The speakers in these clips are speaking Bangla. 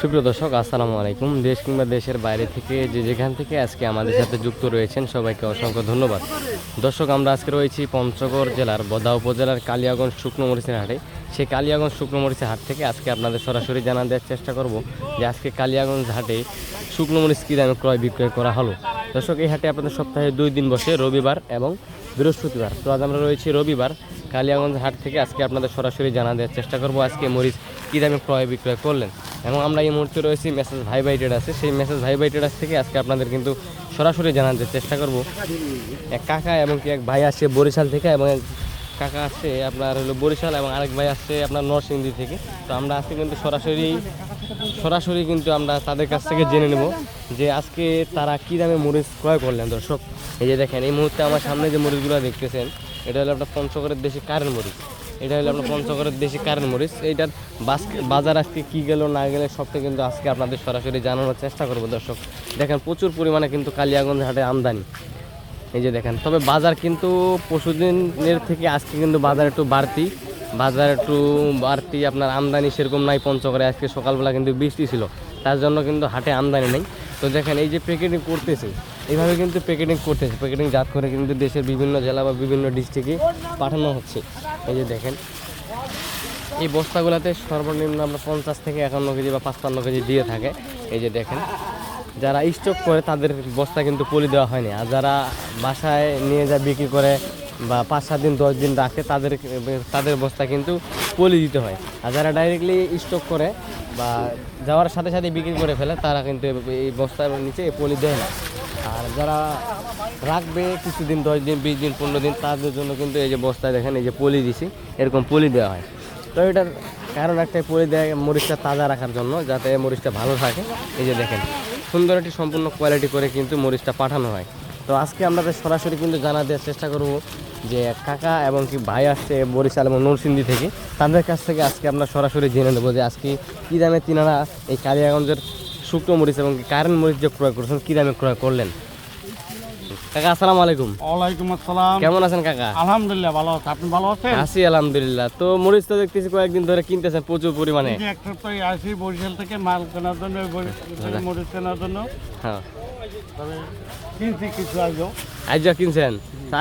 সুপ্রিয় দর্শক, আসসালামু আলাইকুম। দেশ কিংবা দেশের বাইরে থেকে যে যেখান থেকে আজকে আমাদের সাথে যুক্ত রয়েছেন, সবাইকে অসংখ্য ধন্যবাদ। দর্শক, আমরা আজকে রয়েছি পঞ্চগড় জেলার বদা উপজেলার কালিয়াগঞ্জ শুকনো মরিচের হাটে। সেই কালিয়াগঞ্জ শুকনো মরিচের হাট থেকে আজকে আপনাদের সরাসরি জানা দেওয়ার চেষ্টা করব যে আজকে কালিয়াগঞ্জ হাটে শুকনো মরিচ কী দামে ক্রয় বিক্রয় করা হলো। দর্শক, এই হাটে আপনাদের সপ্তাহে দুই দিন বসে রবিবার এবং বৃহস্পতিবার। তো আজ আমরা রয়েছি রবিবার। কালিয়াগঞ্জ হাট থেকে আজকে আপনাদের সরাসরি জানা দেওয়ার চেষ্টা করব। আজকে মরিচ কী দামে ক্রয় বিক্রয় করলেন? এবং আমরা এই মুহূর্তে রয়েছি মেসেজ ভাই ভাই ট্রেডার্সে। সেই মেসেজ ভাই ভাই ট্রেডার্স থেকে আজকে আপনাদের কিন্তু সরাসরি জানা দেওয়ার চেষ্টা করব। এক কাকা এবং কি এক ভাই আসছে বরিশাল থেকে এবং কাকা আসছে আপনার হলো বরিশাল এবং আরেক ভাই আসছে আপনার নরসিংদী থেকে। তো আমরা আজকে কিন্তু সরাসরি সরাসরি কিন্তু আমরা তাদের কাছ থেকে জেনে নেব যে আজকে তারা কী দামে মরিচ ক্রয় করলেন দর্শক। এই যে দেখেন, এই মুহূর্তে আমার সামনে যে মরিচগুলো দেখতেছেন এটা হলো আপনার পঞ্চগড়ের দেশি কারেন্ট মরিচ। এটা হলো আপনার পঞ্চগড়ের দেশি কারেন্ট মরিচ। এইটার বাজার আজকে কী গেল, না গেলে সবটা কিন্তু আজকে আপনাদের সরাসরি জানানোর চেষ্টা করব, দর্শক। দেখেন, প্রচুর পরিমাণে কিন্তু কালিয়াগঞ্জ হাটে আমদানি। এই যে দেখেন, তবে বাজার কিন্তু পশুদিনের থেকে আজকে কিন্তু বাজার একটু বাড়তি। বাজার একটু বাড়তি, আপনার আমদানি সেরকম নাই পঞ্চগড়ে। আজকে সকালবেলা কিন্তু বৃষ্টি ছিল, তার জন্য কিন্তু হাটে আমদানি নেই। তো দেখেন, এই যে প্যাকেটিং করতেছে এইভাবে কিন্তু প্যাকেটিং করতেছে। প্যাকেটিং জাত করে কিন্তু দেশের বিভিন্ন জেলা বা বিভিন্ন ডিস্ট্রিক্টে পাঠানো হচ্ছে। এই যে দেখেন, এই বস্তাগুলোতে সর্বনিম্ন আমরা পঞ্চাশ থেকে একান্ন কেজি বা পাঁচপান্ন কেজি দিয়ে থাকে। এই যে দেখেন, যারা স্টক করে তাদের বস্তা কিন্তু পলি দেওয়া হয়নি। আর যারা বাসায় নিয়ে যা বিক্রি করে বা পাঁচ সাত দিন, দশ দিন রাখে, তাদের তাদের বস্তা কিন্তু পলি দিতে হয়। আর যারা ডাইরেক্টলি স্টক করে বা যাওয়ার সাথে সাথে বিক্রি করে ফেলে, তারা কিন্তু এই বস্তার নিচে পলি দেয় না। আর যারা রাখবে কিছুদিন, দশ দিন, বিশ দিন, পনেরো দিন, তাদের জন্য কিন্তু এই যে বস্তায় দেখেন, এই যে পলি দিছি, এরকম পলি দেওয়া হয়। তো এটার কারণ একটাই, পলি দেয় মরিচটা তাজা রাখার জন্য, যাতে মরিচটা ভালো থাকে। এই যে দেখেন, সুন্দর একটি সম্পূর্ণ কোয়ালিটি করে কিন্তু মরিচটা পাঠানো হয়। তো আজকে আমরা সরাসরি কিন্তু জানা দেওয়ার চেষ্টা করব যে কাকা এবং কি ভাই আসছে বরিশাল এবং নরসিংদী থেকে তাদের কাছ থেকে আজকে আমরা সরাসরি জেনে নেব যে আজকে কী দামে তিনারা এই কালিয়াগঞ্জের শুকনো মরিচ এবং কারেন্ট মরিচ যে ক্রয় করছেন কী দামে ক্রয় করলেন? কাকা আসসালামু আলাইকুম। ওয়ালাইকুম আসসালাম। কেমন আছেন কাকা? আলহামদুলিল্লাহ ভালো আছে। আপনি ভালো আছেন? আছি আলহামদুলিল্লাহ। তো মরিচ তো দেখতেছি কয়েকদিন ধরে কিনতেছেন প্রচুর পরিমাণে। এক সপ্তাহে আসি বরিশাল থেকে মাল কেনার জন্য মরিচ কেনার জন্য। হ্যাঁ। তবে কিনছি কিছু আজও। আজ কিনছেন?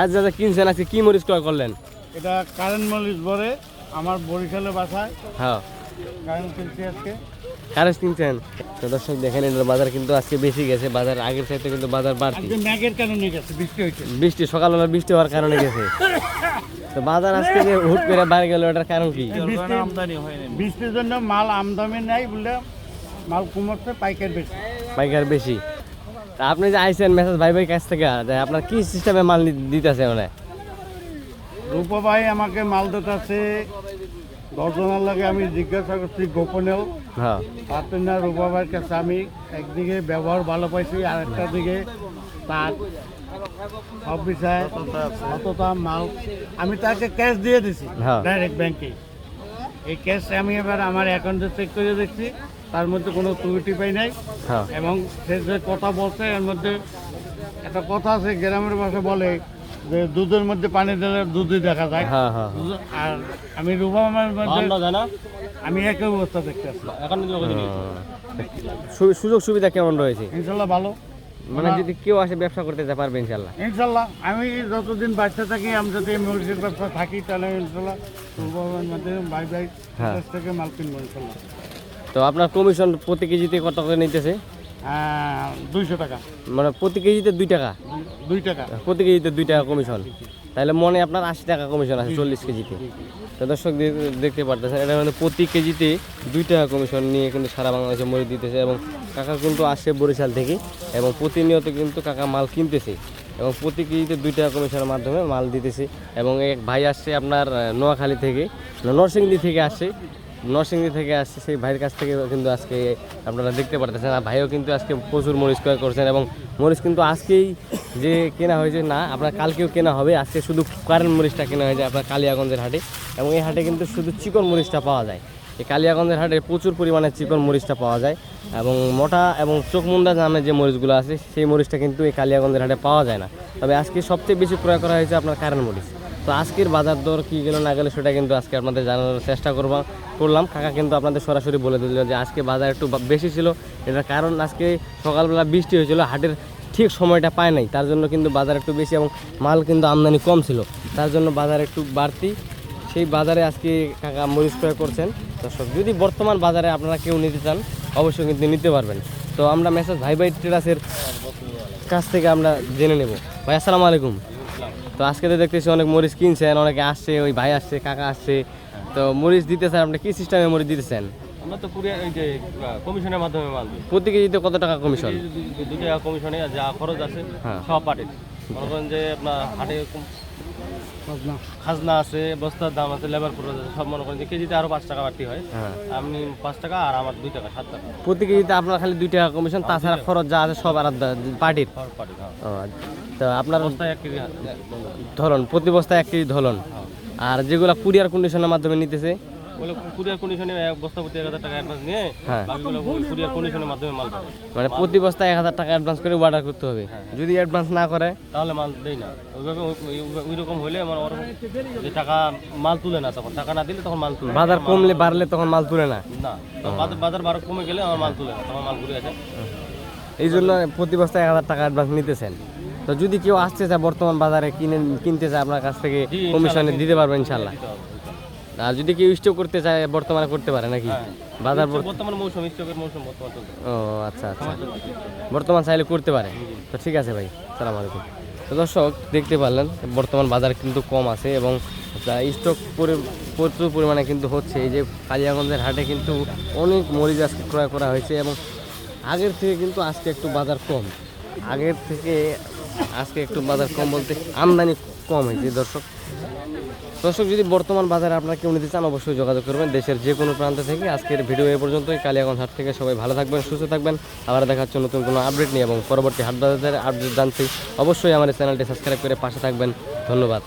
আজ যা যা কিনছেন আজকে কি মরিচ ক্রয় করলেন? এটা কারেন্ট মরিচ ভরে আমার বরিশালের বাসায়। হ্যাঁ। কারেন্ট কিনছি আজকে। কারেন্ট কিনছেন? তো দর্শক দেখেন এটার বাজার কিন্তু আজকে বেশি গেছে। বাজার আগের চাইতে কিন্তু বাজার বাড়তি। ম্যাগের কারণে গেছে বৃষ্টি হয়েছে। বৃষ্টি সকালবেলা বৃষ্টি হওয়ার কারণে গেছে। তো বাজার আজকে যে হুট করে বাইরে গেল এটার কারণ কি? বৃষ্টি আমদানি বৃষ্টির জন্য মাল আমদানি নাই বলে মাল কমছে পাইকার বেশি। পাইকার বেশি। তা আপনি যে আইসেন মেসেজ ভাই ভাই কাছ থেকে আপনার কি সিস্টেমে মাল দিতেছে মানে? রূপা ভাই আমাকে মাল দিতেছে। দশজনের লাগে আমি জিজ্ঞাসা করছি গোপনেও। হ্যাঁ। তাতে না রূপা ভাইয়ের কাছে আমি। একদিকে ব্যবহার ভালো পাইছি আর একটা দিকে তার সব বিষয়ে সততা মাল। আমি তাকে ক্যাশ দিয়ে দিছি হ্যাঁ। ডাইরেক্ট ব্যাংকে এই ক্যাশ আমি এবার আমার অ্যাকাউন্টে চেক করে দেখছি। তার মধ্যে কোনো ত্রুটি পাই নাই। হ্যাঁ। এবং সে যে কথা বলছে এর মধ্যে একটা কথা আছে গ্রামের ভাষা বলে যে দুধের মধ্যে পানি দিলে দুধই দেখা যায়। হ্যাঁ হ্যাঁ। আর আমি রূপা মামার মধ্যে আমি একই অবস্থা দেখতে আসলাম সুযোগ সুবিধা কেমন রয়েছে? ইনশাল্লাহ ভালো। মানে যদি কেউ আসে ব্যবসা করতে যেতে পারবে ইনশাল্লাহ। ইনশাল্লাহ। আমি যতদিন বাচ্চা থাকি আমি যদি মিউজিক ব্যবসা থাকি তাহলে ইনশাল্লাহ পূর্ববঙ্গের মধ্যে ভাই হ্যাঁ। থেকে মাল কিনবো ইনশাল্লাহ। তো আপনার কমিশন প্রতি কেজিতে কত করে নিতেছে? দুইশো টাকা। মানে প্রতি কেজিতে দুই টাকা? দুই- দুই টাকা। প্রতি কেজিতে দুই টাকা কমিশন তাহলে মনে আপনার আশি টাকা কমিশন আছে চল্লিশ কেজিতে। তো দর্শক দেখতে পারতেছেন এটা মানে প্রতি কেজিতে দুই টাকা কমিশন নিয়ে কিন্তু সারা বাংলাদেশে মরে দিতেছে এবং কাকা কিন্তু আসে বরিশাল থেকে এবং প্রতিনিয়ত কিন্তু কাকা মাল কিনতেছে এবং প্রতি কেজিতে দুই টাকা কমিশনের মাধ্যমে মাল দিতেছে এবং এক ভাই আসছে আপনার নোয়াখালী থেকে নরসিংদী থেকে আসছে। নরসিংদী থেকে আসছে, সেই ভাইয়ের কাছ থেকে কিন্তু আজকে আপনারা দেখতে পারতেছেন, আর ভাইও কিন্তু আজকে প্রচুর মরিচ ক্রয় করছেন এবং মরিচ কিন্তু আজকেই যে কেনা হয়েছে, না, আপনার কালকেও কেনা হবে, আজকে শুধু কারেন্ট মরিচটা কেনা হয়েছে আপনার কালিয়াগঞ্জের হাটে এবং এই হাটে কিন্তু শুধু চিকন মরিচটা পাওয়া যায়। এই কালিয়াগঞ্জের হাটে প্রচুর পরিমাণে চিকন মরিচটা পাওয়া যায় এবং মোটা এবং চোখমুন্ডা নামে যে মরিচগুলো আছে, সেই মরিচটা কিন্তু এই কালিয়াগঞ্জের হাটে পাওয়া যায় না। তবে আজকে সবচেয়ে বেশি ক্রয় করা হয়েছে আপনার কারেন্ট মরিচ। তো আজকের বাজার দর কী গেল না গেলো সেটা কিন্তু আজকে আপনাদের জানানোর চেষ্টা করব করলাম। কাকা কিন্তু আপনাদের সরাসরি বলে দিল যে আজকে বাজার একটু বেশি ছিল। এটার কারণ আজকে সকালবেলা বৃষ্টি হয়েছিল, হাটের ঠিক সময়টা পায় নাই। তার জন্য কিন্তু বাজার একটু বেশি এবং মাল কিন্তু আমদানি কম ছিল। তার জন্য বাজার একটু বাড়তি। সেই বাজারে আজকে কাকা মরিচ ক্রয় করছেন। দর্শক, যদি বর্তমান বাজারে আপনারা কেউ নিতে চান, অবশ্যই কিন্তু নিতে পারবেন। তো আমরা মেসেজ ভাই ভাই ট্রেডার্সের কাছ থেকে আমরা জেনে নেব। ভাই, আসসালামু আলাইকুম। তো আজকে তো দেখতেছি অনেক মরিচ কিনছেন অনেকে আসছে ওই ভাই আসছে কাকা আসছে। তো মরিচ দিতেছেন আপনি কি সিস্টেমে মরিচ দিতেছেন? আমরা তো কুরিয়ার এই যে কমিশনের মাধ্যমে মাল দিই। প্রতি কেজিতে কত টাকা কমিশন? দু- দুটো কমিশনে যা খরচ আছে হ্যাঁ। সব পার্টির মনে করেন যে আপনার হাটে খাজনা। আছে বস্তার দাম আছে লেবার খরচ আছে সব মনে করেন যে কেজিতে আরও পাঁচ টাকা বাড়তি হয়। হ্যাঁ। আপনি পাঁচ টাকা আর আমার দুই টাকা সাত টাকা। প্রতি কেজিতে আপনার খালি দুই টাকা কমিশন তাছাড়া খরচ যা আছে সব আলাদা পার্টির। হ্যাঁ। তো আপনার বস্তায় এক কেজি ধরন প্রতি বস্তায় এক কেজি ধরন আর যেগুলো কুরিয়ার কন্ডিশনের মাধ্যমে নিতেছে বলে কুরিয়ার কন্ডিশনে এক বস্তা প্রতি এক হাজার টাকা অ্যাডভান্স নিয়ে হ্যাঁ। বাকিগুলো কুরিয়ার কন্ডিশনের মাধ্যমে মাল পাবে। মানে প্রতি বস্তায় এক হাজার টাকা অ্যাডভান্স করে অর্ডার করতে হবে। যদি অ্যাডভান্স না করে? তাহলে মাল দেই না। ওইভাবে ওই রকম হলে আমার ওরকম যে টাকা মাল তুলে না তখন টাকা না দিলে তখন মাল তুলে বাজার কমলে বাড়লে তখন মাল তুলে না? না। বাজার বারো কমে গেলে আমার মাল তুলে না তখন মাল ঘুরে আছে এই জন্য প্রতি বস্তায় এক হাজার টাকা অ্যাডভান্স নিতেছেন। তো যদি কেউ আসতে চায় বর্তমান বাজারে কিনে কিনতে চায় আপনার কাছ থেকে কমিশনে দিতে পারবেন ইনশাল্লাহ। আর যদি কেউ স্টক করতে চায় বর্তমানে করতে পারে নাকি? হ্যাঁ। বাজার বর্তমান মৌসুম স্টকের মৌসুম বর্তমান ও আচ্ছা আচ্ছা। বর্তমান চাইলে করতে পারে। তো ঠিক আছে ভাই সালাম আলাইকুম। তো দর্শক দেখতে পারলেন বর্তমান বাজার কিন্তু কম আছে এবং স্টক প্রচুর পরিমাণে কিন্তু হচ্ছে। এই যে কালিয়াগঞ্জের হাটে কিন্তু অনেক মরিচ আজকে ক্রয় করা হয়েছে এবং আগের থেকে কিন্তু আজকে একটু বাজার কম। আগের থেকে আজকে একটু বাজার কম বলতে আমদানি কম হয়েছে দর্শক। দর্শক, যদি বর্তমান বাজারে আপনারা কেউ নিতে চান, অবশ্যই যোগাযোগ করবেন দেশের যে কোনো প্রান্ত থেকে। আজকের ভিডিও এ পর্যন্তই। কালিয়াগঞ্জ হাট থেকে সবাই ভালো থাকবেন, সুস্থ থাকবেন। আবার দেখা হচ্ছে নতুন কোনো আপডেট নিয়ে এবং পরবর্তী হাট বাজারের আপডেট জানতে অবশ্যই আমার চ্যানেলটি সাবস্ক্রাইব করে পাশে থাকবেন। ধন্যবাদ।